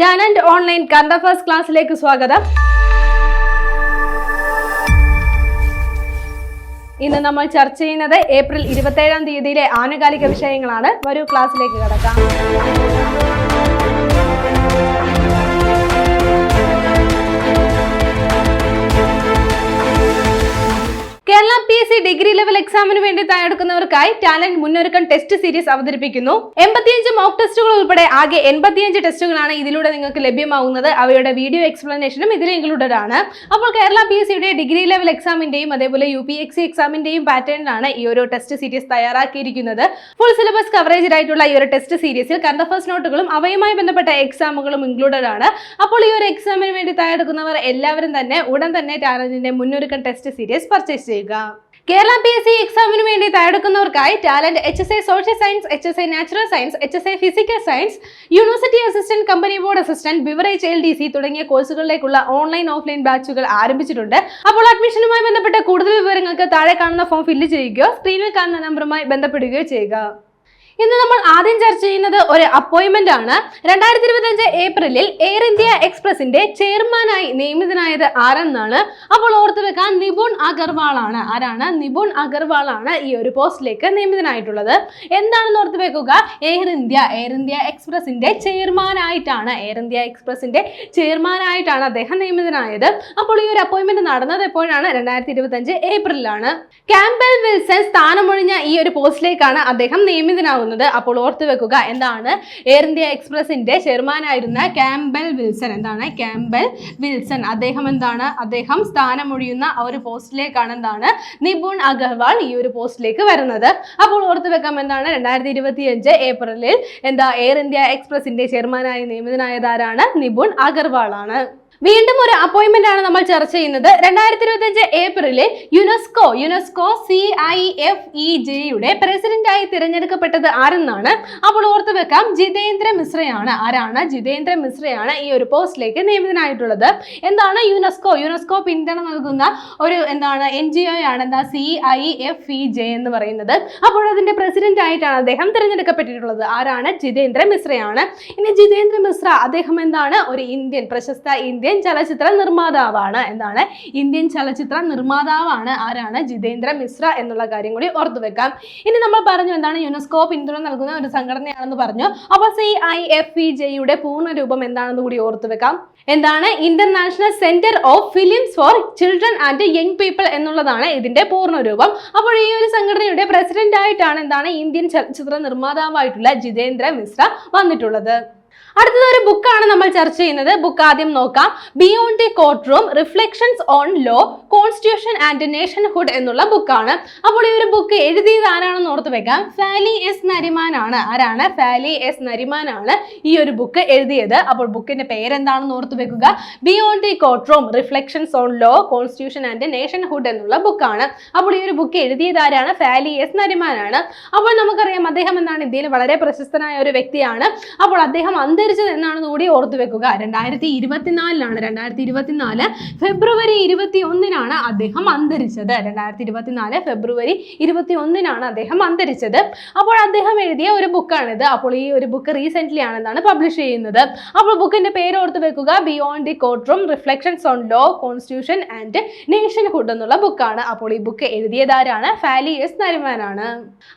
Talent online കണ്ട first ക്ലാസ്സിലേക്ക് സ്വാഗതം. ഇന്ന് നമ്മൾ ചർച്ച ചെയ്യുന്നത് ഏപ്രിൽ ഇരുപത്തേഴാം തീയതിയിലെ ആനുകാലിക വിഷയങ്ങളാണ്. വരൂ ക്ലാസ്സിലേക്ക് കടക്കാം. Kerala P S C degree level എക്സാമിന് വേണ്ടി തയ്യാറെടുക്കുന്നവർക്കായി ടാലന്റ് മുന്നൊരുക്കം ടെസ്റ്റ് സീരീസ് അവതരിപ്പിക്കുന്നു. എൺപത്തിയഞ്ച് മോക്ക് ടെസ്റ്റുകൾ ഉൾപ്പെടെ ആകെ എൺപത്തിയഞ്ച് ടെസ്റ്റുകളാണ് ഇതിലൂടെ നിങ്ങൾക്ക് ലഭ്യമാകുന്നത്. അവയുടെ വീഡിയോ എക്സ്പ്ലനേഷനും ഇതിൽ ഇൻക്ലൂഡഡ് ആണ്. അപ്പോൾ കേരള പി എസ് സിയുടെ ഡിഗ്രി ലെവൽ എക്സാമിന്റെയും അതേപോലെ യു പി എക്സ് സി എക്സാമിന്റെയും പാറ്റേണിലാണ് ഈ ഒരു ടെസ്റ്റ് സീരീസ് തയ്യാറാക്കിയിരിക്കുന്നത്. ഫുൾ സിലബസ് കവറേജ് ആയിട്ടുള്ള ഈ ഒരു ടെസ്റ്റ് സീരീസിൽ കറണ്ട് ഫസ്റ്റ് നോട്ടുകളും അവയുമായി ബന്ധപ്പെട്ട എക്സാമുകളും ഇൻക്ലൂഡഡ് ആണ്. അപ്പോൾ ഈ ഒരു എക്സാമിന് വേണ്ടി തയ്യാറെടുക്കുന്നവർ എല്ലാവരും തന്നെ ഉടൻ തന്നെ ടാലന്റിന്റെ മുന്നൊരുക്കം ടെസ്റ്റ് സീരീസ് പർച്ചേസ് ചെയ്യുക. കേരള പി എസ് സി എക്സാമിന് വേണ്ടി തയ്യാറെടുക്കുന്നവർക്കായി talent H S I social science H S I natural science H S I physical science university assistant company board assistant beverage L D C തുടങ്ങിയ കോഴ്സുകളിലേക്കുള്ള online offline ബാച്ചുകൾ ആരംഭിച്ചിട്ടുണ്ട്. അപ്പോൾ അഡ്മിഷനുമായി ബന്ധപ്പെട്ട കൂടുതൽ വിവരങ്ങൾക്ക് താഴെ കാണുന്ന ഫോം ഫില്ല് ചെയ്യുകയോ സ്ക്രീനിൽ കാണുന്ന നമ്പറുമായി ബന്ധപ്പെടുകയോ ചെയ്യുക. ഇന്ന് നമ്മൾ ആദ്യം ചർച്ച ചെയ്യുന്നത് ഒരു അപ്പോയിന്റ്മെന്റ് ആണ്. രണ്ടായിരത്തി ഇരുപത്തിയഞ്ച് ഏപ്രിലിൽ എയർ ഇന്ത്യ എക്സ്പ്രസിന്റെ ചെയർമാനായി നിയമിതനായത് ആരെന്നാണ്? അപ്പോൾ ഓർത്തു വെക്കാൻ നിപുൺ അഗർവാൾ ആണ് ആരാണ്? നിപുൺ അഗർവാൾ ആണ് ഈ ഒരു പോസ്റ്റിലേക്ക് നിയമിതനായിട്ടുള്ളത്. എന്താണെന്ന് ഓർത്തു വെക്കുക? എയർ ഇന്ത്യ എയർ ഇന്ത്യ എക്സ്പ്രസിന്റെ ചെയർമാനായിട്ടാണ്. എയർ ഇന്ത്യ എക്സ്പ്രസിന്റെ ചെയർമാനായിട്ടാണ് അദ്ദേഹം നിയമിതനായത്. അപ്പോൾ ഈ ഒരു അപ്പോയിന്റ്മെന്റ് നടന്നത് എപ്പോഴാണ്? രണ്ടായിരത്തി ഇരുപത്തിയഞ്ച് ഏപ്രിലാണ് ക്യാമ്പൽ വിൽസൺ സ്ഥാനമൊഴിഞ്ഞ ഈ ഒരു പോസ്റ്റിലേക്കാണ് അദ്ദേഹം നിയമിതനാകുന്നത് അപ്പോൾ ഓർത്തു വെക്കുക എന്താണ്? എയർ ഇന്ത്യ എക്സ്പ്രസിന്റെ ചെയർമാനായിരുന്ന ക്യാമ്പൽ വിൽസൺ. എന്താണ്? Campbell Wilson. അദ്ദേഹം എന്താണ്? അദ്ദേഹം സ്ഥാനമൊഴിയുന്ന ആ ഒരു പോസ്റ്റിലേക്കാണ് എന്താണ്? നിപുൺ അഗർവാൾ ഈ ഒരു പോസ്റ്റിലേക്ക് വരുന്നത്. അപ്പോൾ ഓർത്തു വെക്കാം എന്താണ്? രണ്ടായിരത്തി ഇരുപത്തി അഞ്ച് ഏപ്രിലിൽ എന്താ എയർ ഇന്ത്യ എക്സ്പ്രസിന്റെ ചെയർമാനായി നിയമിതനായതാരാണ് നിപുൺ അഗർവാൾ ആണ് വീണ്ടും ഒരു അപ്പോയിന്റ്മെന്റ് ആണ് നമ്മൾ ചർച്ച ചെയ്യുന്നത്. രണ്ടായിരത്തി ഇരുപത്തി അഞ്ച് ഏപ്രിലിൽ UNESCO UNESCO C I F E ജെയുടെ പ്രസിഡന്റായി തിരഞ്ഞെടുക്കപ്പെട്ടത് ആരെന്നാണ്? അപ്പോൾ ഓർത്തു വെക്കാം ജിതേന്ദ്ര മിശ്രയാണ്. ആരാണ്? ജിതേന്ദ്ര മിശ്രയാണ് ഈ ഒരു പോസ്റ്റിലേക്ക് നിയമിതനായിട്ടുള്ളത്. എന്താണ് യുനെസ്കോ? യുനെസ്കോ പിന്തുണ നൽകുന്ന ഒരു എന്താണ് എൻ ജി ഒ ആണ് എന്താ C I F E J എന്ന് പറയുന്നത്. അപ്പോൾ അതിന്റെ പ്രസിഡന്റ് ആയിട്ടാണ് അദ്ദേഹം തിരഞ്ഞെടുക്കപ്പെട്ടിട്ടുള്ളത്. ആരാണ്? ജിതേന്ദ്ര മിശ്രയാണ്. ഇനി ജിതേന്ദ്ര മിശ്ര അദ്ദേഹം എന്താണ്? ഒരു ഇന്ത്യൻ പ്രശസ്ത ഇന്ത്യൻ ചലച്ചിത്ര നിർമ്മാതാവാണ് എന്താണ് ഇന്ത്യൻ ചലച്ചിത്ര നിർമ്മാതാവാണ് ആരാണ്? ജിതേന്ദ്ര മിശ്ര എന്നുള്ള കാര്യം കൂടി ഓർത്തു വെക്കാം. ഇനി നമ്മൾ പറഞ്ഞു എന്താണ് യുനെസ്കോ പിന്തുണ നൽകുന്ന ഒരു സംഘടനയാണെന്ന് പറഞ്ഞു. അപ്പോൾ സി ഐ എഫ് ഇ ജെയുടെ പൂർണ രൂപം എന്താണെന്ന് കൂടി ഓർത്തു വെക്കാം. എന്താണ്? International centre of films for children and young people എന്നുള്ളതാണ് ഇതിന്റെ പൂർണ രൂപം അപ്പോൾ ഈ ഒരു സംഘടനയുടെ പ്രസിഡന്റ് ആയിട്ടാണ് എന്താണ് ഇന്ത്യൻ ചലച്ചിത്ര നിർമ്മാതാവായിട്ടുള്ള ജിതേന്ദ്ര മിശ്ര വന്നിട്ടുള്ളത്. അടുത്തത് ഒരു ബുക്കാണ് നമ്മൾ ചർച്ച ചെയ്യുന്നത്. ബുക്ക് ആദ്യം നോക്കാം. Beyond the courtroom reflections on law constitution and nationhood എന്നുള്ള ബുക്കാണ് അപ്പോൾ ഈ ഒരു ബുക്ക് എഴുതിയത് ആരാണെന്ന് ഓർത്ത് വെക്കാം. ഫാലി എസ് നരിമാൻ ആണ്. ആരാണ്? ഫാലി എസ് നരിമാൻ ആണ് ഈ ഒരു ബുക്ക് എഴുതിയത്. അപ്പോൾ ബുക്കിന്റെ പേരെന്താണെന്ന് ഓർത്ത് വെക്കുക. Beyond the courtroom reflections on law constitution and nationhood എന്നുള്ള ബുക്കാണ് അപ്പോൾ ഈ ഒരു ബുക്ക് എഴുതിയത് ആരാണ്? ഫാലി എസ് നരിമാൻ ആണ്. അപ്പോൾ നമുക്കറിയാം അദ്ദേഹം എന്താണ് ഇന്ത്യയിൽ വളരെ പ്രശസ്തനായ ഒരു വ്യക്തിയാണ്. അപ്പോൾ അദ്ദേഹം അന്തരിച്ചത് എന്നാണെന്ന് കൂടി ഓർത്തു വെക്കുക. രണ്ടായിരത്തി ഇരുപത്തിനാലിലാണ് രണ്ടായിരത്തി ഇരുപത്തിനാല് ഫെബ്രുവരി ഇരുപത്തി ഒന്നിനാണ് അദ്ദേഹം അന്തരിച്ചത്. രണ്ടായിരത്തി ഇരുപത്തിനാല് ഫെബ്രുവരി ഇരുപത്തി ഒന്നിനാണ് അദ്ദേഹം അന്തരിച്ചത്. അപ്പോൾ അദ്ദേഹം എഴുതിയ ഒരു ബുക്കാണിത്. അപ്പോൾ ഈ ഒരു ബുക്ക് റീസെന്റ്ലി ആണെന്നാണ് പബ്ലിഷ് ചെയ്യുന്നത്. അപ്പോൾ ബുക്കിന്റെ പേര് ഓർത്തു വെക്കുക. Beyond the court room reflections on law constitution and nationhood എന്നുള്ള ബുക്കാണ് അപ്പോൾ ഈ ബുക്ക് എഴുതിയതാരാണ് ഫാലി എസ് നരിമാനാണ്.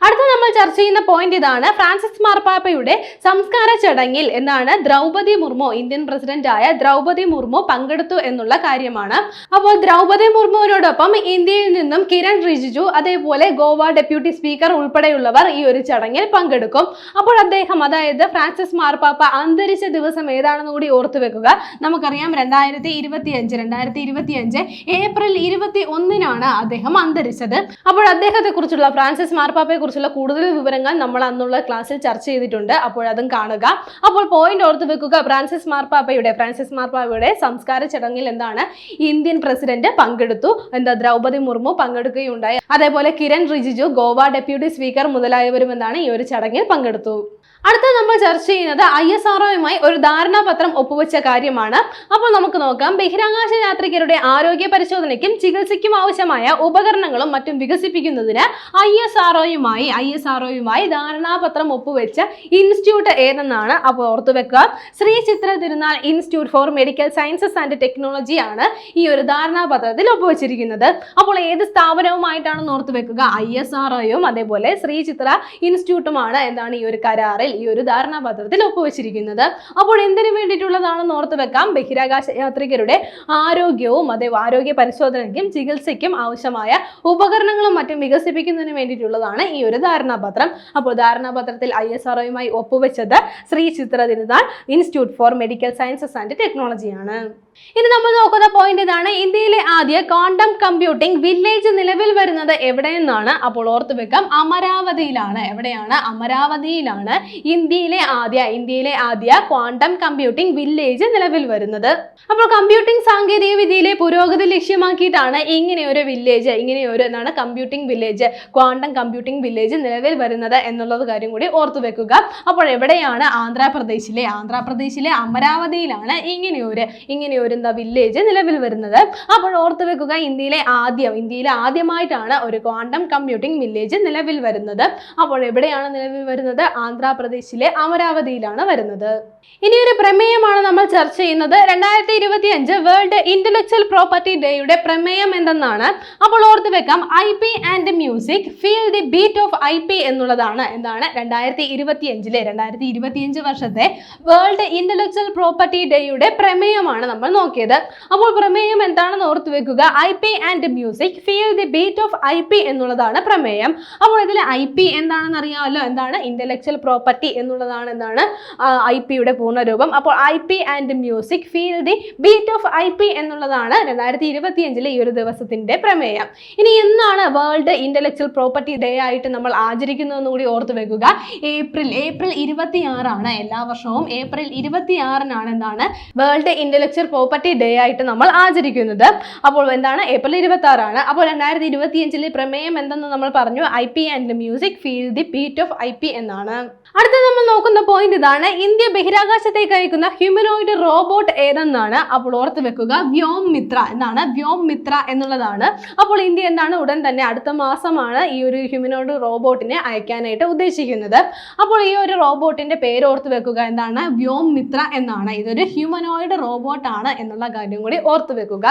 അടുത്ത നമ്മൾ ചർച്ച ചെയ്യുന്ന പോയിന്റ് ഇതാണ്. ഫ്രാൻസിസ് മാർപ്പാപ്പയുടെ സംസ്കാര ചടങ്ങിൽ എന്താണ് ദ്രൗപതി മുർമു ഇന്ത്യൻ പ്രസിഡന്റ് ആയ ദ്രൗപതി മുർമു പങ്കെടുത്തു എന്നുള്ള കാര്യമാണ്. അപ്പോൾ ദ്രൗപതി മുർമുവിനോടൊപ്പം ഇന്ത്യയിൽ നിന്നും കിരൺ റിജിജു അതേപോലെ ഗോവ ഡെപ്യൂട്ടി സ്പീക്കർ ഉൾപ്പെടെയുള്ളവർ ഈ ഒരു ചടങ്ങിൽ പങ്കെടുക്കും. അപ്പോൾ അദ്ദേഹം അതായത് ഫ്രാൻസിസ് മാർപ്പാപ്പ അന്തരിച്ച ദിവസം ഏതാണെന്ന് കൂടി ഓർത്തു വെക്കുക. നമുക്കറിയാം രണ്ടായിരത്തി ഇരുപത്തി അഞ്ച് രണ്ടായിരത്തി ഇരുപത്തി അഞ്ച് ഏപ്രിൽ ഇരുപത്തി ഒന്നിനാണ് അദ്ദേഹം അന്തരിച്ചത്. അപ്പോൾ അദ്ദേഹത്തെ കുറിച്ചുള്ള ഫ്രാൻസിസ് മാർപ്പാപ്പയെ കുറിച്ചുള്ള കൂടുതൽ വിവരങ്ങൾ നമ്മൾ അന്നുള്ള ക്ലാസ്സിൽ ചർച്ച ചെയ്തിട്ടുണ്ട്. അപ്പോൾ അതും കാണുക. അപ്പോൾ പോയിന്റ് ഓർത്ത് വെക്കുക. ഫ്രാൻസിസ് മാർപ്പാപ്പയുടെ ഫ്രാൻസിസ് മാർപ്പാപ്പയുടെ സംസ്കാര ചടങ്ങിൽ എന്താണ് ഇന്ത്യൻ പ്രസിഡന്റ് പങ്കെടുത്തു. എന്താ ദ്രൗപതി മുർമു പങ്കെടുക്കുകയുണ്ടായി. അതേപോലെ കിരൺ റിജിജു ഗോവ ഡെപ്യൂട്ടി സ്പീക്കർ മുതലായവരും എന്താണ് ഈ ഒരു ചടങ്ങിൽ പങ്കെടുത്തു. അടുത്ത നമ്മൾ ചർച്ച ചെയ്യുന്നത് ഐ എസ് ആർഒയുമായി ഒരു ധാരണാപത്രം ഒപ്പുവെച്ച കാര്യമാണ്. അപ്പോൾ നമുക്ക് നോക്കാം. ബഹിരാകാശ യാത്രികരുടെ ആരോഗ്യ പരിശോധനയ്ക്കും ചികിത്സയ്ക്കും ആവശ്യമായ ഉപകരണങ്ങളും മറ്റും വികസിപ്പിക്കുന്നതിന് ഐ എസ് ആർഒയുമായി ഐ എസ് ആർഒയുമായി ധാരണാപത്രം ഒപ്പുവെച്ച ഇൻസ്റ്റിറ്റ്യൂട്ട് ഏതെന്നാണ് അപ്പോൾ ഓർത്തു വെക്കുക. Sree Chitra Tirunal institute for medical sciences and technology ആണ് ഈ ഒരു ധാരണാപത്രത്തിൽ ഒപ്പുവെച്ചിരിക്കുന്നത്. അപ്പോൾ ഏത് സ്ഥാപനവുമായിട്ടാണെന്ന് ഓർത്തു വെക്കുക. ഐ എസ് ആർഒയും അതേപോലെ ശ്രീ ചിത്ര ഇൻസ്റ്റിറ്റ്യൂട്ടുമാണ് എന്താണ് ഈ ഒരു കരാറിൽ. ഈ ഒരു ധാരണാപത്രത്തിൽ ഒപ്പുവെച്ചിരിക്കുന്നത്. അപ്പോൾ എന്തിനു വേണ്ടിയിട്ടുള്ളതാണെന്ന് ഓർത്ത് വെക്കാം. ബഹിരാകാശ യാത്രികരുടെ ആരോഗ്യവും അതേ ആരോഗ്യ പരിശോധനയ്ക്കും ചികിത്സയ്ക്കും ആവശ്യമായ ഉപകരണങ്ങളും മറ്റും വികസിപ്പിക്കുന്നതിന് വേണ്ടിയിട്ടുള്ളതാണ് ഈ ഒരു ധാരണാപത്രം. അപ്പോൾ ധാരണാപത്രത്തിൽ ഐ എസ് ആർഒയുമായി ഒപ്പുവെച്ചത് Shri Chitra ദിനദാൻ institute for medical sciences and ടെക്നോളജിയാണ്. ഇനി നമ്മൾ നോക്കുന്ന പോയിന്റ് ഇതാണ്. ഇന്ത്യയിലെ ആദ്യ ക്വാണ്ടം കമ്പ്യൂട്ടിംഗ് വില്ലേജ് നിലവിൽ വരുന്നത് എവിടെയെന്നാണ് അപ്പോൾ ഓർത്ത് വെക്കാം. അമരാവതിയിലാണ്. എവിടെയാണ്? അമരാവതിയിലാണ് ഇന്ത്യയിലെ ആദ്യ ഇന്ത്യയിലെ ആദ്യ ക്വാണ്ടം കമ്പ്യൂട്ടിംഗ് വില്ലേജ് നിലവിൽ വരുന്നത്. അപ്പോൾ കമ്പ്യൂട്ടിംഗ് സാങ്കേതിക വിദ്യയിലെ പുരോഗതി ലക്ഷ്യമാക്കിയിട്ടാണ് ഇങ്ങനെ ഒരു വില്ലേജ് ഇങ്ങനെ ഒരു എന്താണ് computing village quantum computing village നിലവിൽ വരുന്നത് എന്നുള്ളത് കാര്യം കൂടി ഓർത്തു വെക്കുക. അപ്പോൾ എവിടെയാണ്? ആന്ധ്രാപ്രദേശിലെ ആന്ധ്രാപ്രദേശിലെ അമരാവതിയിലാണ് ഇങ്ങനെ ഒരു ഇങ്ങനെ ഒരു എന്താ വില്ലേജ് നിലവിൽ വരുന്നത്. അപ്പോൾ ഓർത്ത് വെക്കുക ഇന്ത്യയിലെ ആദ്യം ഇന്ത്യയിലെ ആദ്യമായിട്ടാണ് ഒരു ക്വാണ്ടം കമ്പ്യൂട്ടിംഗ് വില്ലേജ് നിലവിൽ വരുന്നത്. അപ്പോൾ എവിടെയാണ് നിലവിൽ വരുന്നത്? ആന്ധ്രാപ്രദേശിലെ അമരാവതിയിലാണ് വരുന്നത്. ഇനി ഒരു പ്രമേയമാണ് നമ്മൾ ചർച്ച ചെയ്യുന്നത്. രണ്ടായിരത്തി ഇരുപത്തി അഞ്ച് വേൾഡ് ഇന്റലക്ച്വൽ പ്രോപ്പർട്ടി ഡേയുടെ പ്രമേയം എന്തെന്നാണ്? അപ്പോൾ ഓർത്ത് വെക്കാം I P and music feel the beat of I P എന്നുള്ളതാണ്. എന്താണ്? രണ്ടായിരത്തി ഇരുപത്തി അഞ്ചിലെ രണ്ടായിരത്തി ഇരുപത്തിയഞ്ച് വർഷത്തെ വേൾഡ് ഇന്റലക്ച്വൽ പ്രോപ്പർട്ടി ഡേയുടെ പ്രമേയമാണ് നമ്മൾ നോക്കിയത്. അപ്പോൾ പ്രമേയം എന്താണെന്ന് ഓർത്തു വെക്കുക. I P and music feel the beat of I P എന്നുള്ളതാണ് പ്രമേയം. അപ്പോൾ ഇതിൽ ഐ പി എന്താണെന്ന് അറിയാമല്ലോ. എന്താണ്? ഇന്റലക്ച്വൽ പ്രോപ്പർട്ടി എന്നുള്ളതാണ് എന്താണ് ഐ പിയുടെ പൂർണരൂപം. അപ്പോൾ I P and music feel the beat of I P എന്നുള്ളതാണ് രണ്ടായിരത്തി ഇരുപത്തിയഞ്ചിലെ ഈ ഒരു ദിവസത്തിന്റെ പ്രമേയം. ഇനി എന്നാണ് വേൾഡ് ഇന്റലക്ച്വൽ പ്രോപ്പർട്ടി ഡേ ആയിട്ട് നമ്മൾ ആചരിക്കുന്നതെന്ന് കൂടി ഓർത്തു വെക്കുക. ഏപ്രിൽ ഏപ്രിൽ ഇരുപത്തി ആറാണ് എല്ലാ വർഷവും. ഏപ്രിൽ ഇരുപത്തി ആറിനാണ് എന്താണ്? വേൾഡ് ഇന്റലക്ച്വൽ പ്രോപ്പർട്ടി ഡേ ആയിട്ട് നമ്മൾ ആചരിക്കുന്നത്. അപ്പോൾ എന്താണ്? ഏപ്രിൽ ഇരുപത്തി ആറാണ് അപ്പോൾ രണ്ടായിരത്തി ഇരുപത്തിയഞ്ചിലെ പ്രമേയം എന്തെന്ന് നമ്മൾ പറഞ്ഞു? I P and music feel the beat of I P എന്നാണ്. അടുത്ത നമ്മൾ നോക്കുന്ന പോയിന്റ് ഇതാണ്. ഇന്ത്യ ബഹിരാകാശത്തേക്ക് അയക്കുന്ന ഹ്യൂമനോയിഡ് റോബോട്ട് ഏതെന്നാണ്? അപ്പോൾ ഓർത്ത് വെക്കുക വ്യോം മിത്ര എന്നാണ്. വ്യോം മിത്ര എന്നുള്ളതാണ്. അപ്പോൾ ഇന്ത്യ എന്താണ്? ഉടൻ തന്നെ അടുത്ത മാസമാണ് ഈ ഒരു ഹ്യൂമനോയിഡ് റോബോട്ടിനെ അയക്കാനായിട്ട് ഉദ്ദേശിക്കുന്നത്. അപ്പോൾ ഈ ഒരു റോബോട്ടിന്റെ പേര് ഓർത്ത് വെക്കുക എന്താണ്? വ്യോം മിത്ര എന്നാണ്. ഇതൊരു ഹ്യൂമനോയിഡ് റോബോട്ട് ആണ് എന്നുള്ള കാര്യം കൂടി ഓർത്ത് വെക്കുക.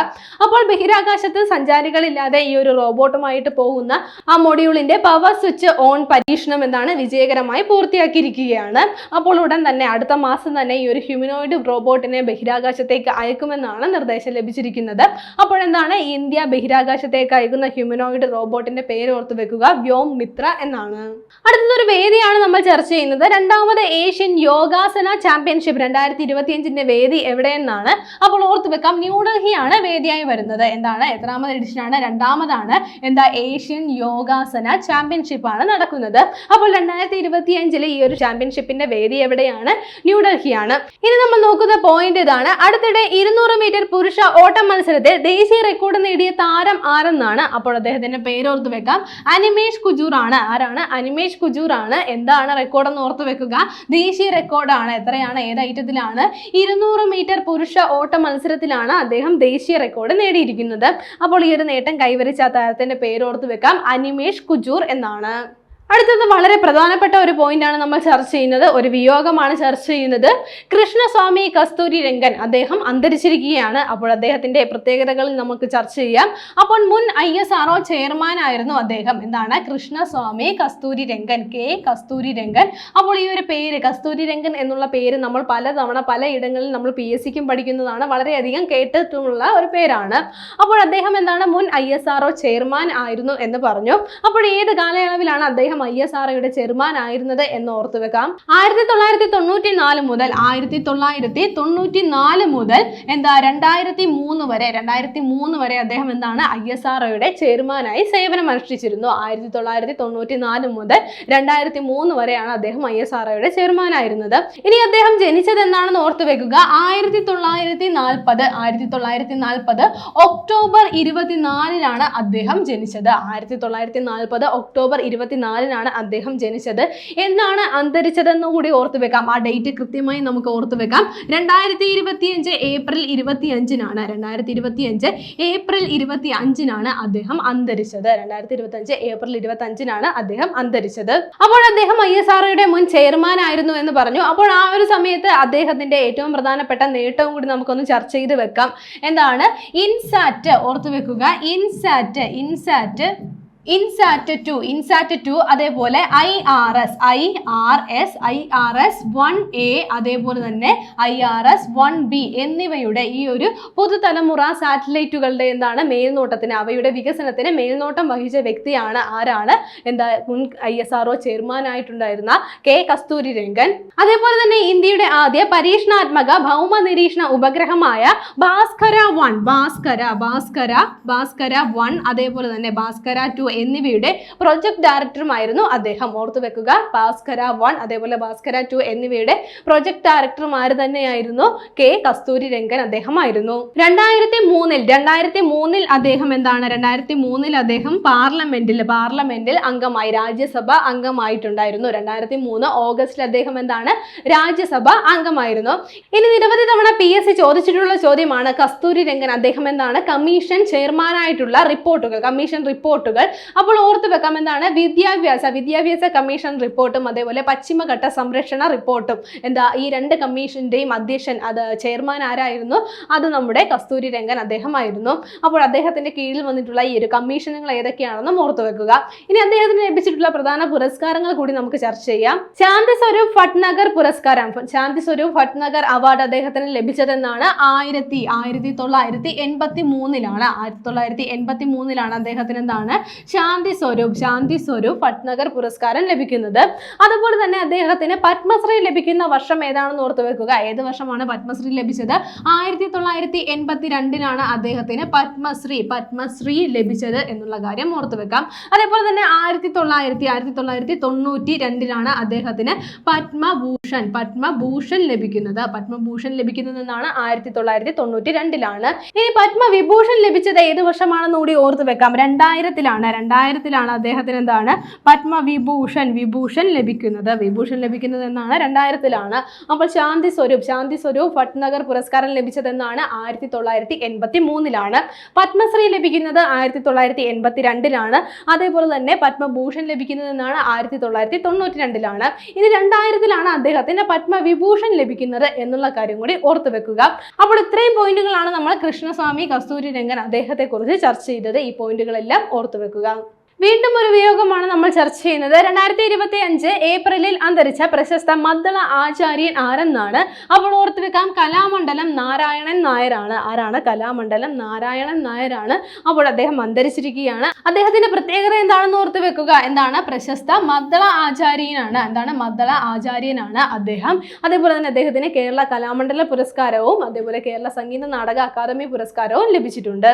അപ്പോൾ ബഹിരാകാശത്ത് സഞ്ചാരികളില്ലാതെ ഈ ഒരു റോബോട്ടുമായിട്ട് പോകുന്ന ആ മൊഡ്യൂളിന്റെ പവർ സ്വിച്ച് ഓൺ പരീക്ഷണം എന്താണ്? വിജയകരമായി പൂർത്തിയാക്കിയിരിക്കുകയാണ് അപ്പോൾ ഉടൻ തന്നെ അടുത്ത മാസം തന്നെ ഈ ഒരു ഹ്യൂമനോയിഡ് റോബോട്ടിനെ ബഹിരാകാശത്തേക്ക് അയക്കുമെന്നാണ് നിർദ്ദേശം ലഭിച്ചിരിക്കുന്നത്. അപ്പോൾ എന്താണ് ഇന്ത്യ ബഹിരാകാശത്തേക്ക് അയക്കുന്ന ഹ്യൂമനോയിഡ് റോബോട്ടിന്റെ പേര് ഓർത്ത് വെക്കുക. വ്യോം മിത്ര എന്നാണ്. അടുത്തൊരു വേദിയാണ് നമ്മൾ ചർച്ച ചെയ്യുന്നത്. രണ്ടാമത് ഏഷ്യൻ യോഗാസന ചാമ്പ്യൻഷിപ്പ് രണ്ടായിരത്തി ഇരുപത്തിയഞ്ചിന്റെ വേദി എവിടെയെന്നാണ്. അപ്പോൾ ഓർത്ത് വെക്കാം ന്യൂഡൽഹിയാണ് വേദിയായി വരുന്നത്. എന്താണ്? എത്രാമത് എഡിഷനാണ് രണ്ടാമതാണ്. എന്താ? ഏഷ്യൻ യോഗാസന ചാമ്പ്യൻഷിപ്പ് ആണ് നടക്കുന്നത്. അപ്പോൾ രണ്ടായിരത്തി ഇരുപത്തി അഞ്ചിലെ ഈ ഒരു ചാമ്പ്യൻഷിപ്പിന്റെ വേദി എവിടെയാണ്? ന്യൂഡൽഹിയാണ് ഇനി നമ്മൾ നോക്കുന്ന പോയിന്റ് ഇതാണ്. അടുത്തിടെ ഇരുന്നൂറ് മീറ്റർ പുരുഷ ഓട്ടം മത്സരത്തിൽ ദേശീയ റെക്കോർഡ് നേടിയ താരം ആരെന്നാണ്? അപ്പോൾ അദ്ദേഹത്തിന്റെ പേര് ഓർത്ത് വെക്കാം. അനിമേഷ് കുജൂർ ആണ് ആരാണ്? അനിമേഷ് കുജൂർ ആണ് എന്താണ് റെക്കോർഡ് എന്ന് ഓർത്ത് വെക്കുക. ദേശീയ റെക്കോർഡാണ് എത്രയാണ്? ഏത് ഐറ്റത്തിലാണ്? ഇരുന്നൂറ് മീറ്റർ പുരുഷ ഓട്ട മത്സരത്തിലാണ് അദ്ദേഹം ദേശീയ റെക്കോർഡ് നേടിയിരിക്കുന്നത്. അപ്പോൾ ഈ ഒരു നേട്ടം കൈവരിച്ച താരത്തിന്റെ പേര് ഓർത്ത് വെക്കാം. അനിമേഷ് കുജൂർ എന്നാണ്. അടുത്തത് വളരെ പ്രധാനപ്പെട്ട ഒരു പോയിന്റ് ആണ് നമ്മൾ ചർച്ച ചെയ്യുന്നത്. ഒരു വിയോഗമാണ് ചർച്ച ചെയ്യുന്നത്. കൃഷ്ണസ്വാമി കസ്തൂരി രംഗൻ അദ്ദേഹം അന്തരിച്ചിരിക്കുകയാണ്. അപ്പോൾ അദ്ദേഹത്തിന്റെ പ്രത്യേകതകളിൽ നമുക്ക് ചർച്ച ചെയ്യാം. അപ്പോൾ മുൻ ഐ എസ് ആർ ചെയർമാൻ ആയിരുന്നു അദ്ദേഹം. എന്താണ്? കൃഷ്ണസ്വാമി കസ്തൂരി രംഗൻ കെ കസ്തൂരി രംഗൻ. അപ്പോൾ ഈ ഒരു പേര് കസ്തൂരി രംഗൻ എന്നുള്ള പേര് നമ്മൾ പലതവണ പലയിടങ്ങളിൽ നമ്മൾ പി എസ് സിക്കും പഠിക്കുന്നതാണ്. വളരെയധികം കേട്ടിട്ടുള്ള ഒരു പേരാണ്. അപ്പോൾ അദ്ദേഹം എന്താണ്? മുൻ I S R O chairman ആയിരുന്നു എന്ന് പറഞ്ഞു. അപ്പോൾ ഏത് കാലയളവിലാണ് അദ്ദേഹം ഐ എസ് ആർ ചെയർമാൻ ആയിരുന്നത് എന്ന് ഓർത്തു വെക്കാം. ആയിരത്തി തൊള്ളായിരത്തി തൊണ്ണൂറ്റി നാല് മുതൽ ആയിരത്തി തൊള്ളായിരത്തി തൊണ്ണൂറ്റി നാല് മുതൽ എന്താ രണ്ടായിരത്തി മൂന്ന് വരെ രണ്ടായിരത്തി മൂന്ന് വരെ അദ്ദേഹം എന്താണ് ഐ എസ് ആർ ചെയർമാനായി സേവനം അനുഷ്ഠിച്ചിരുന്നു. ആയിരത്തി തൊള്ളായിരത്തി തൊണ്ണൂറ്റി നാല് മുതൽ രണ്ടായിരത്തി മൂന്ന് വരെയാണ് അദ്ദേഹം ഐ എസ് ആർ ചെയർമാൻ ആയിരുന്നത് ഇനി അദ്ദേഹം ജനിച്ചത് എന്നാണെന്ന് ഓർത്തു വെക്കുക. ആയിരത്തി തൊള്ളായിരത്തി നാൽപ്പത് ആയിരത്തി തൊള്ളായിരത്തി നാൽപ്പത് ഒക്ടോബർ ഇരുപത്തിനാലിനാണ് അദ്ദേഹം ജനിച്ചത്. ആയിരത്തി തൊള്ളായിരത്തി നാൽപ്പത് ഒക്ടോബർ ഇരുപത്തിനാലിനാണ് നാലിനാണ് അദ്ദേഹം ജനിച്ചത്. എന്നാണ് അന്തരിച്ചതെന്ന് കൂടി ഓർത്തു വെക്കാം. ആ ഡേറ്റ് കൃത്യമായി നമുക്ക് ഓർത്തു വെക്കാം. രണ്ടായിരത്തി ഇരുപത്തിയഞ്ച് ഏപ്രിൽ ഇരുപത്തി അഞ്ചിനാണ് രണ്ടായിരത്തി ഇരുപത്തി അഞ്ച് ഏപ്രിൽ ഇരുപത്തി അഞ്ചിനാണ് അദ്ദേഹം അന്തരിച്ചത്. രണ്ടായിരത്തി ഇരുപത്തി അഞ്ച് ഏപ്രിൽ ഇരുപത്തി അഞ്ചിനാണ് അദ്ദേഹം അന്തരിച്ചത്. അപ്പോൾ അദ്ദേഹം ഐ എസ് ആർഒയുടെ മുൻ ചെയർമാൻ ആയിരുന്നു എന്ന് പറഞ്ഞു. അപ്പോൾ ആ ഒരു സമയത്ത് അദ്ദേഹത്തിന്റെ ഏറ്റവും പ്രധാനപ്പെട്ട നേട്ടവും കൂടി നമുക്കൊന്ന് ചർച്ച ചെയ്ത് വെക്കാം. എന്താണ്? ഇൻസാറ്റ് ഓർത്തു വെക്കുക. ഇൻസാറ്റ് ഇൻസാറ്റ് ഇൻസാറ്റ് ടു ഇൻസാറ്റ് ടു അതേപോലെ I R S I R S I R S one A അതേപോലെ തന്നെ I R S one B എന്നിവയുടെ ഈ ഒരു പുതുതലമുറ സാറ്റലൈറ്റുകളുടെ എന്താണ് മേൽനോട്ടത്തിന് അവയുടെ വികസനത്തിന് മേൽനോട്ടം വഹിച്ച വ്യക്തിയാണ് ആരാണ്? എന്താ മുൻ ഐ എസ് ആർ ഒ ചെയർമാനായിട്ടുണ്ടായിരുന്ന കെ കസ്തൂരി രംഗൻ അതേപോലെ തന്നെ ഇന്ത്യയുടെ ആദ്യ പരീക്ഷണാത്മക ഭൗമ നിരീക്ഷണ ഉപഗ്രഹമായ ഭാസ്കര വൺ ഭാസ്കര ഭാസ്കര ഭാസ്കര വൺ അതേപോലെ തന്നെ ഭാസ്കര ടു എന്നിവയുടെ പ്രൊജക്ട് ഡയറക്ടറുമായിരുന്നു അദ്ദേഹം. ഓർത്തു വെക്കുക ഭാസ്കര വൺ അതേപോലെ ഭാസ്കര ടു എന്നിവയുടെ പ്രൊജക്ട് ഡയറക്ടർമാർ തന്നെയായിരുന്നു കെ കസ്തൂരി രംഗൻ അദ്ദേഹമായിരുന്നു. രണ്ടായിരത്തി മൂന്നിൽ രണ്ടായിരത്തി മൂന്നിൽ അദ്ദേഹം എന്താണ്? രണ്ടായിരത്തി മൂന്നിൽ അദ്ദേഹം പാർലമെന്റിൽ പാർലമെന്റിൽ അംഗമായി രാജ്യസഭ അംഗമായിട്ടുണ്ടായിരുന്നു. രണ്ടായിരത്തി മൂന്ന് ഓഗസ്റ്റിൽ അദ്ദേഹം എന്താണ്? രാജ്യസഭ അംഗമായിരുന്നു. ഇനി നിരവധി തവണ പി എസ് സി ചോദിച്ചിട്ടുള്ള ചോദ്യമാണ് കസ്തൂരി രംഗൻ അദ്ദേഹം എന്താണ്? കമ്മീഷൻ ചെയർമാനായിട്ടുള്ള റിപ്പോർട്ടുകൾ കമ്മീഷൻ റിപ്പോർട്ടുകൾ അപ്പോൾ ഓർത്ത് വെക്കാം എന്താണ്? വിദ്യാഭ്യാസ വിദ്യാഭ്യാസ കമ്മീഷൻ റിപ്പോർട്ടും അതേപോലെ പശ്ചിമഘട്ട സംരക്ഷണ റിപ്പോർട്ടും. എന്താ? ഈ രണ്ട് കമ്മീഷന്റെയും അധ്യക്ഷൻ അത് ചെയർമാൻ ആരായിരുന്നു? അത് നമ്മുടെ കസ്തൂരി രംഗൻ അദ്ദേഹമായിരുന്നു. അപ്പോൾ അദ്ദേഹത്തിന്റെ കീഴിൽ വന്നിട്ടുള്ള ഈ ഒരു കമ്മീഷനുകൾ ഏതൊക്കെയാണെന്നും ഓർത്തു വെക്കുക. ഇനി അദ്ദേഹത്തിന് ലഭിച്ചിട്ടുള്ള പ്രധാന പുരസ്കാരങ്ങൾ കൂടി നമുക്ക് ചർച്ച ചെയ്യാം. ശാന്തി സ്വരൂപ് പുരസ്കാരം. ശാന്തി സ്വരൂപ് അവാർഡ് അദ്ദേഹത്തിന് ലഭിച്ചതെന്നാണ് ആയിരത്തി ആയിരത്തി തൊള്ളായിരത്തി എൺപത്തി മൂന്നിലാണ് ആയിരത്തി തൊള്ളായിരത്തി എൺപത്തി മൂന്നിലാണ് അദ്ദേഹത്തിന് എന്താണ് ശാന്തി സ്വരൂപ് ശാന്തി സ്വരൂപ് ഭട്നഗർ പുരസ്കാരം ലഭിക്കുന്നത്. അതുപോലെ തന്നെ അദ്ദേഹത്തിന് പത്മശ്രീ ലഭിക്കുന്ന വർഷം ഏതാണെന്ന് ഓർത്തു വെക്കുക. ഏത് വർഷമാണ് പത്മശ്രീ ലഭിച്ചത്? ആയിരത്തി തൊള്ളായിരത്തി എൺപത്തി രണ്ടിലാണ് അദ്ദേഹത്തിന് പത്മശ്രീ പത്മശ്രീ ലഭിച്ചത് എന്നുള്ള കാര്യം ഓർത്തു വെക്കാം. അതേപോലെ തന്നെ ആയിരത്തി തൊള്ളായിരത്തി ആയിരത്തി തൊള്ളായിരത്തി തൊണ്ണൂറ്റി രണ്ടിലാണ് അദ്ദേഹത്തിന് പത്മഭൂഷൺ പത്മഭൂഷൺ ലഭിക്കുന്നത്. പത്മഭൂഷൺ ലഭിക്കുന്നതെന്നാണ് ആയിരത്തി തൊള്ളായിരത്തി തൊണ്ണൂറ്റി രണ്ടിലാണ് ഇനി പത്മവിഭൂഷൺ ലഭിച്ചത് ഏത് വർഷമാണെന്ന് കൂടി ഓർത്തു വെക്കാം. രണ്ടായിരത്തിലാണ്. രണ്ടായിരത്തിലാണ് അദ്ദേഹത്തിന് എന്താണ് പത്മവിഭൂഷൺ വിഭൂഷൺ ലഭിക്കുന്നത്. വിഭൂഷൺ ലഭിക്കുന്നത് എന്നാണ് രണ്ടായിരത്തിലാണ്. അപ്പോൾ ശാന്തി സ്വരൂപ് ശാന്തി സ്വരൂപ് ഭട്നഗർ പുരസ്കാരം ലഭിച്ചതെന്നാണ് ആയിരത്തി തൊള്ളായിരത്തി എൺപത്തി മൂന്നിലാണ് പത്മശ്രീ ലഭിക്കുന്നത് ആയിരത്തി തൊള്ളായിരത്തി എൺപത്തി രണ്ടിലാണ് അതേപോലെ തന്നെ പത്മഭൂഷൺ ലഭിക്കുന്നതെന്നാണ് ആയിരത്തി തൊള്ളായിരത്തി തൊണ്ണൂറ്റി രണ്ടിലാണ് ഇനി രണ്ടായിരത്തിലാണ് അദ്ദേഹത്തിന് പത്മവിഭൂഷൺ ലഭിക്കുന്നത് എന്നുള്ള കാര്യം കൂടി ഓർത്തു വെക്കുക. അപ്പോൾ ഇത്രയും പോയിന്റുകളാണ് നമ്മൾ കൃഷ്ണസ്വാമി കസ്തൂരി രംഗൻ അദ്ദേഹത്തെ കുറിച്ച് ചർച്ച ചെയ്തത്. ഈ പോയിന്റുകളെല്ലാം ഓർത്തു വെക്കുക. ela വീണ്ടും ഒരു വിയോഗമാണ് നമ്മൾ ചർച്ച ചെയ്യുന്നത്. രണ്ടായിരത്തി ഇരുപത്തി അഞ്ച് ഏപ്രിലിൽ അന്തരിച്ച പ്രശസ്ത മദ്ദള ആചാര്യൻ ആരെന്നാണ്? അപ്പോൾ ഓർത്ത് വെക്കാം കലാമണ്ഡലം നാരായണൻ നായരാണ്. ആരാണ്? കലാമണ്ഡലം നാരായണൻ നായരാണ്. അപ്പോൾ അദ്ദേഹം അന്തരിച്ചിരിക്കുകയാണ്. അദ്ദേഹത്തിന്റെ പ്രത്യേകത എന്താണെന്ന് ഓർത്ത് വെക്കുക. എന്താണ്? പ്രശസ്ത മദ്ദള ആചാര്യനാണ്. എന്താണ്? മദ്ദള ആചാര്യനാണ് അദ്ദേഹം. അതേപോലെ തന്നെ അദ്ദേഹത്തിന് കേരള കലാമണ്ഡല പുരസ്കാരവും അതേപോലെ കേരള സംഗീത നാടക അക്കാദമി പുരസ്കാരവും ലഭിച്ചിട്ടുണ്ട്.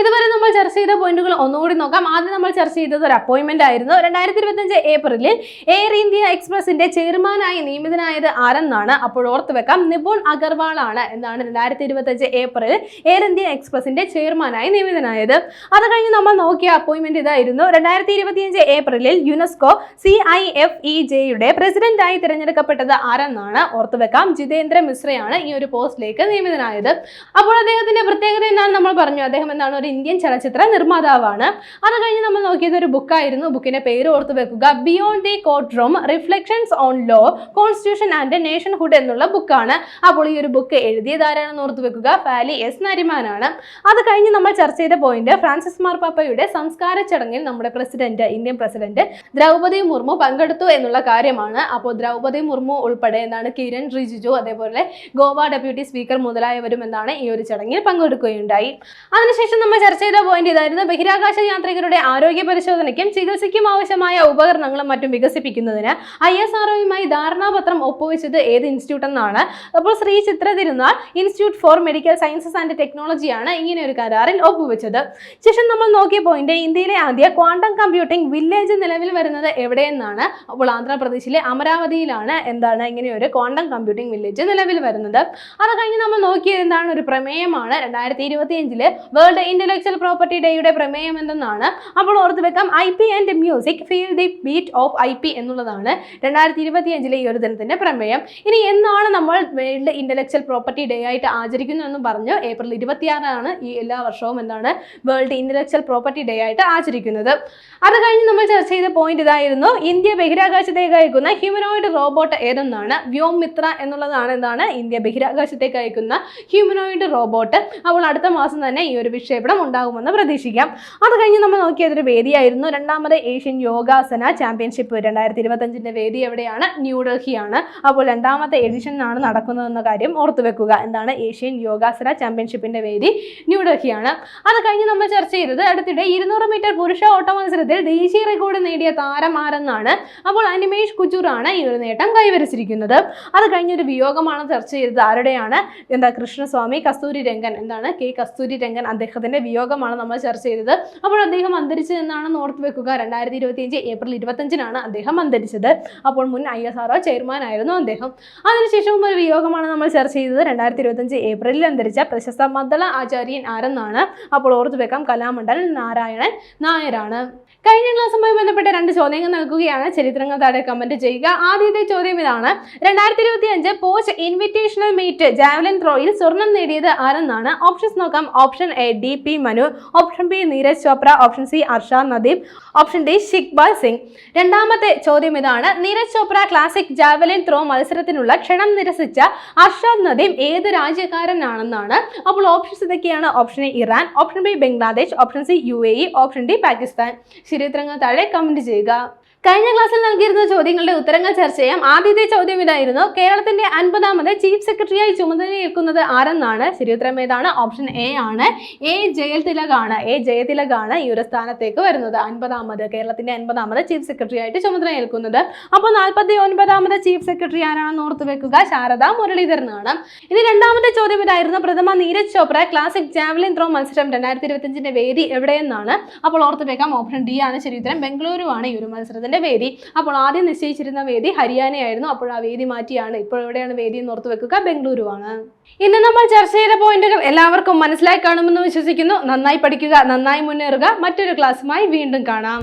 ഇതുവരെ നമ്മൾ ചർച്ച ചെയ്ത പോയിന്റുകൾ ഒന്നുകൂടി നോക്കാം. ആദ്യം നമ്മൾ ചർച്ച ചെയ്തത് ഒരു അപ്പോയിന്റ്മെന്റ് ആയിരുന്നു. രണ്ടായിരത്തി ഇരുപത്തിയഞ്ച് ഏപ്രിലിൽ എയർ ഇന്ത്യ എക്സ്പ്രസിന്റെ ചെയർമാനായി നിയമിതനായത് ആരെന്നാണ് അപ്പോൾ ഓർത്തു വെക്കാം. നിപുൺ അഗർവാൾ ആണ് എന്നാണ് രണ്ടായിരത്തി ഇരുപത്തിയഞ്ച് ഏപ്രിലിൽ എയർ ഇന്ത്യ എക്സ്പ്രസിന്റെ ചെയർമാനായി നിയമിതനായത്. അത് കഴിഞ്ഞ് നമ്മൾ നോക്കിയ അപ്പോയിന്റ്മെന്റ് ഇതായിരുന്നു. രണ്ടായിരത്തി ഇരുപത്തിയഞ്ച് ഏപ്രിലിൽ UNESCO C I F E ജെയുടെ പ്രസിഡന്റായി തിരഞ്ഞെടുക്കപ്പെട്ടത് ആരെന്നാണ് ഓർത്തു വെക്കാം. ജിതേന്ദ്ര മിശ്രയാണ് ഈ ഒരു പോസ്റ്റിലേക്ക് നിയമിതനായത്. അപ്പോൾ അദ്ദേഹത്തിന്റെ പ്രത്യേകത എന്താണ് നമ്മൾ പറഞ്ഞു. അദ്ദേഹം എന്താണ്? ഒരു ഇന്ത്യൻ ചലച്ചിത്ര നിർമ്മാതാവാണ്. അത് കഴിഞ്ഞ് നമ്മൾ നോക്കിയത് ഒരു ബുക്കായിരുന്നു. ബുക്കിന്റെ പേര് ഓർത്ത് വെക്കുക. Beyond the courtroom reflections on law constitution and nationhood എന്നുള്ള ബുക്കാണ്. അപ്പോൾ ഈ ഒരു ബുക്ക് എഴുതിയത് ആരാണെന്ന് ഓർത്ത് വെക്കുക? ഫാലി എസ് നരിമാനാണ്. അത് കഴിഞ്ഞ് നമ്മൾ ചർച്ച ചെയ്ത പോയിന്റ് ഫ്രാൻസിസ് മാർപ്പാപ്പയുടെ സംസ്കാര ചടങ്ങിൽ നമ്മുടെ president Indian president Droupadi Murmu പങ്കെടുത്തു എന്നുള്ള കാര്യമാണ്. അപ്പോൾ ദ്രൗപദി മുർമു ഉൾപ്പെടെ എന്താണ്? കിരൺ റിജിജു അതേപോലെ ഗോവ ഡെപ്യൂട്ടി സ്പീക്കർ മുതലായവരും എന്നാണ് ഈ ഒരു ചടങ്ങിൽ പങ്കെടുക്കുകയുണ്ടായി. അതിനുശേഷം നമ്മൾ ചർച്ച ചെയ്ത പോയിന്റ് ഇതായിരുന്നു ബഹിരാകാശ യാത്രികരുടെ ആരോഗ്യ പരിശോധനയ്ക്കും ചികിത്സയ്ക്കും ആവശ്യമായ ഉപകരണങ്ങളും മറ്റും വികസിപ്പിക്കുന്നതിന് ഐ എസ് ആർഒയുമായി ധാരണാപത്രം ഒപ്പുവെച്ചത് ഏത് ഇൻസ്റ്റിറ്റ്യൂട്ട് എന്നാണ് അപ്പോൾ Shri Chitra Tirunal institute for medical sciences and ടെക്നോളജിയാണ് ഇങ്ങനെ ഒരു കരാറിൽ ഒപ്പുവെച്ചത്. ശേഷം നമ്മൾ നോക്കിയ പോയിന്റ് ഇന്ത്യയിലെ ആദ്യ ക്വാണ്ടം കമ്പ്യൂട്ടിംഗ് വില്ലേജ് നിലവിൽ വരുന്നത് എവിടെയെന്നാണ്. അപ്പോൾ ആന്ധ്രാപ്രദേശിലെ അമരാവതിയിലാണ് എന്താണ് ഇങ്ങനെ ഒരു ക്വാണ്ടം കമ്പ്യൂട്ടിംഗ് വില്ലേജ് നിലവിൽ വരുന്നത്. അത് കഴിഞ്ഞ് നമ്മൾ നോക്കിയത് എന്താണ് ഒരു പ്രമേയമാണ്. രണ്ടായിരത്തി ഇരുപത്തി അഞ്ചിൽ വേൾഡ് ഇന്റലക്ച്വൽ പ്രോപ്പർട്ടി ഡേയുടെ പ്രമേയം എന്തെന്നാണ്. അപ്പോൾ ഓർത്ത് ഓർത്ത് വെക്കാം I P and music feel the beat of I P എന്നുള്ളതാണ് രണ്ടായിരത്തി ഇരുപത്തിയഞ്ചിലെ ഈ ഒരു ദിനത്തിന്റെ പ്രമേയം. ഇനി എന്നാണ് നമ്മൾ വേൾഡ് ഇന്റലക്ച്വൽ പ്രോപ്പർട്ടി ഡേ ആയിട്ട് ആചരിക്കുന്നു എന്ന് പറഞ്ഞു ഏപ്രിൽ ഇരുപത്തിയാറാണ് ഈ എല്ലാ വർഷവും എന്താണ് വേൾഡ് ഇന്റലക്ച്വൽ പ്രോപ്പർട്ടി ഡേ ആയിട്ട് ആചരിക്കുന്നത്. അത് കഴിഞ്ഞ് നമ്മൾ ചർച്ച ചെയ്ത പോയിന്റ് ഇതായിരുന്നു. ഇന്ത്യ ബഹിരാകാശത്തേക്ക് അയക്കുന്ന ഹ്യൂമനോയിഡ് റോബോട്ട് ഏതെന്നാണ്? വ്യോം മിത്ര എന്നുള്ളതാണ് എന്താണ് ഇന്ത്യ ബഹിരാകാശത്തേക്ക് അയക്കുന്ന ഹ്യൂമനോയിഡ് റോബോട്ട് അപ്പോൾ അടുത്ത മാസം തന്നെ ഈ ഒരു വിക്ഷേപണം ഉണ്ടാകുമെന്ന് പ്രതീക്ഷിക്കാം. അത് കഴിഞ്ഞ് നമ്മൾ നോക്കിയതൊരു വേദിയായിരുന്നു രണ്ടാമത് ഏഷ്യൻ യോഗാസന ചാമ്പ്യൻഷിപ്പ് രണ്ടായിരത്തി ഇരുപത്തഞ്ചിന്റെ വേദി എവിടെയാണ്? ന്യൂഡൽഹിയാണ് അപ്പോൾ രണ്ടാമത്തെ എഡിഷനാണ് നടക്കുന്നതെന്ന കാര്യം ഓർത്തുവെക്കുക എന്താണ്? ഏഷ്യൻ യോഗാസന ചാമ്പ്യൻഷിപ്പിന്റെ വേദി ന്യൂഡൽഹിയാണ് അത് കഴിഞ്ഞ് നമ്മൾ ചർച്ച ചെയ്തത് അടുത്തിടെ ഇരുന്നൂറ് മീറ്റർ പുരുഷ ഓട്ട മത്സരത്തിൽ ദേശീയ റെക്കോർഡ് നേടിയ താരം ആരെന്നാണ്? അപ്പോൾ അനിമേഷ് കുജൂറാണ് ഈ ഒരു നേട്ടം കൈവരിച്ചിരിക്കുന്നത്. അത് കഴിഞ്ഞൊരു വിയോഗമാണ് ചർച്ച ചെയ്തത്. ആരുടെയാണ്? എന്താ? കൃഷ്ണസ്വാമി കസ്തൂരി രംഗൻ. എന്താണ്? കെ കസ്തൂരി രംഗൻ അദ്ദേഹത്തിന്റെ വിയോഗമാണ് നമ്മൾ ചർച്ച ചെയ്തത്. അപ്പോൾ അദ്ദേഹം അന്തരിച്ചത് എന്നാണെന്ന് ഓർത്ത് വെക്കുക. രണ്ടായിരത്തി ഇരുപത്തിയഞ്ച് ഏപ്രിൽ ഇരുപത്തഞ്ചിനാണ് അദ്ദേഹം അന്തരിച്ചത്. അപ്പോൾ മുൻ ഐ എസ് ആർഒ ചെയർമാൻ ആയിരുന്നു അദ്ദേഹം. അതിനുശേഷം ഒരു വിയോഗമാണ് നമ്മൾ ചർച്ച ചെയ്തത്. രണ്ടായിരത്തി ഇരുപത്തഞ്ച് ഏപ്രിലിൽ അന്തരിച്ച പ്രശസ്ത മദ്ദള ആചാര്യൻ ആരെന്നാണ്? അപ്പോൾ ഓർത്ത് വെക്കാം. കലാമണ്ഡൽ നാരായണൻ നായരാണ്. കഴിഞ്ഞ ക്ലാസ്സുമായി ബന്ധപ്പെട്ട രണ്ട് ചോദ്യങ്ങൾ നൽകുകയാണ്. ചരിത്രങ്ങൾ താഴെ കമന്റ് ചെയ്യുക. ആദ്യത്തെ ചോദ്യം ഇതാണ്. രണ്ടായിരത്തി ഇരുപത്തി അഞ്ച് പോസ്റ്റ് ഇൻവിറ്റേഷണൽ മീറ്റ് ജാവലിൻ ത്രോയിൽ സ്വർണം നേടിയത് ആരെന്നാണ്? ഓപ്ഷൻസ് നോക്കാം. Option A D P Manu. Option B Neeraj Chopra. Option C Arshad Nadeem option D Shivpal Singh. രണ്ടാമത്തെ ചോദ്യം ഇതാണ്. Neeraj Chopra classic javelin throw മത്സരത്തിനുള്ള ക്ഷണം നിരസിച്ച അർഷാദ് നദീം ഏത് രാജ്യക്കാരനാണെന്നാണ്? അപ്പോൾ ഓപ്ഷൻസ് ഇതൊക്കെയാണ്. Option A Iran option B Bangladesh option C U A E option D Pakistan. ശരിയുത്തരങ്ങൾ താഴെ കമന്റ് ചെയ്യുക. കഴിഞ്ഞ ക്ലാസ്സിൽ നൽകിയിരുന്ന ചോദ്യങ്ങളുടെ ഉത്തരങ്ങൾ ചർച്ച ചെയ്യാം. ആദ്യത്തെ ചോദ്യം ഇതായിരുന്നു. കേരളത്തിന്റെ അൻപതാമത് ചീഫ് സെക്രട്ടറിയായി ചുമതലയേൽക്കുന്നത് ആരെന്നാണ്? ശരിയുത്തരം ഏതാണ്? ഓപ്ഷൻ എ ആണ്. എ ജയതിലകാണ്. എ ജയതിലകാണ് ഈ ഒരു സ്ഥാനത്തേക്ക് വരുന്നത്. അൻപതാമത് കേരളത്തിന്റെ അൻപതാമത് ചീഫ് സെക്രട്ടറി ആയിട്ട് ചുമതലയേൽക്കുന്നത് അപ്പോൾ നാൽപ്പത്തി ഒൻപതാമത് ചീഫ് സെക്രട്ടറി ആരാണെന്ന് ഓർത്ത് വെക്കുക? ശാരദ മുരളീധരനാണ്. ഇനി രണ്ടാമത്തെ ചോദ്യം ഇതായിരുന്നു. പ്രഥമ Neeraj Chopra classic javelin throw മത്സരം രണ്ടായിരത്തി ഇരുപത്തിയഞ്ചിന്റെ വേദി എവിടെയെന്നാണ്? അപ്പോൾ ഓർത്ത് വെക്കാം ഓപ്ഷൻ ഡി ആണ്. ശരിയുത്തരം ബംഗളൂരു ആണ് ഈ ഒരു മത്സരത്തിന്റെ വേദി. അപ്പോൾ ആദ്യം നിശ്ചയിച്ചിരുന്ന വേദി ഹരിയാനയായിരുന്നു. അപ്പോൾ ആ വേദി മാറ്റിയാണ്. ഇപ്പോൾ എവിടെയാണ് വേദി എന്ന് ഓർത്ത് വെക്കുക? ബംഗളൂരു ആണ് ഇന്ന് നമ്മൾ ചർച്ച ചെയ്ത പോയിന്റുകൾ എല്ലാവർക്കും മനസ്സിലായി കാണുമെന്ന് വിശ്വസിക്കുന്നു. നന്നായി പഠിക്കുക നന്നായി മുന്നേറുക. മറ്റൊരു ക്ലാസ്സുമായി വീണ്ടും കാണാം.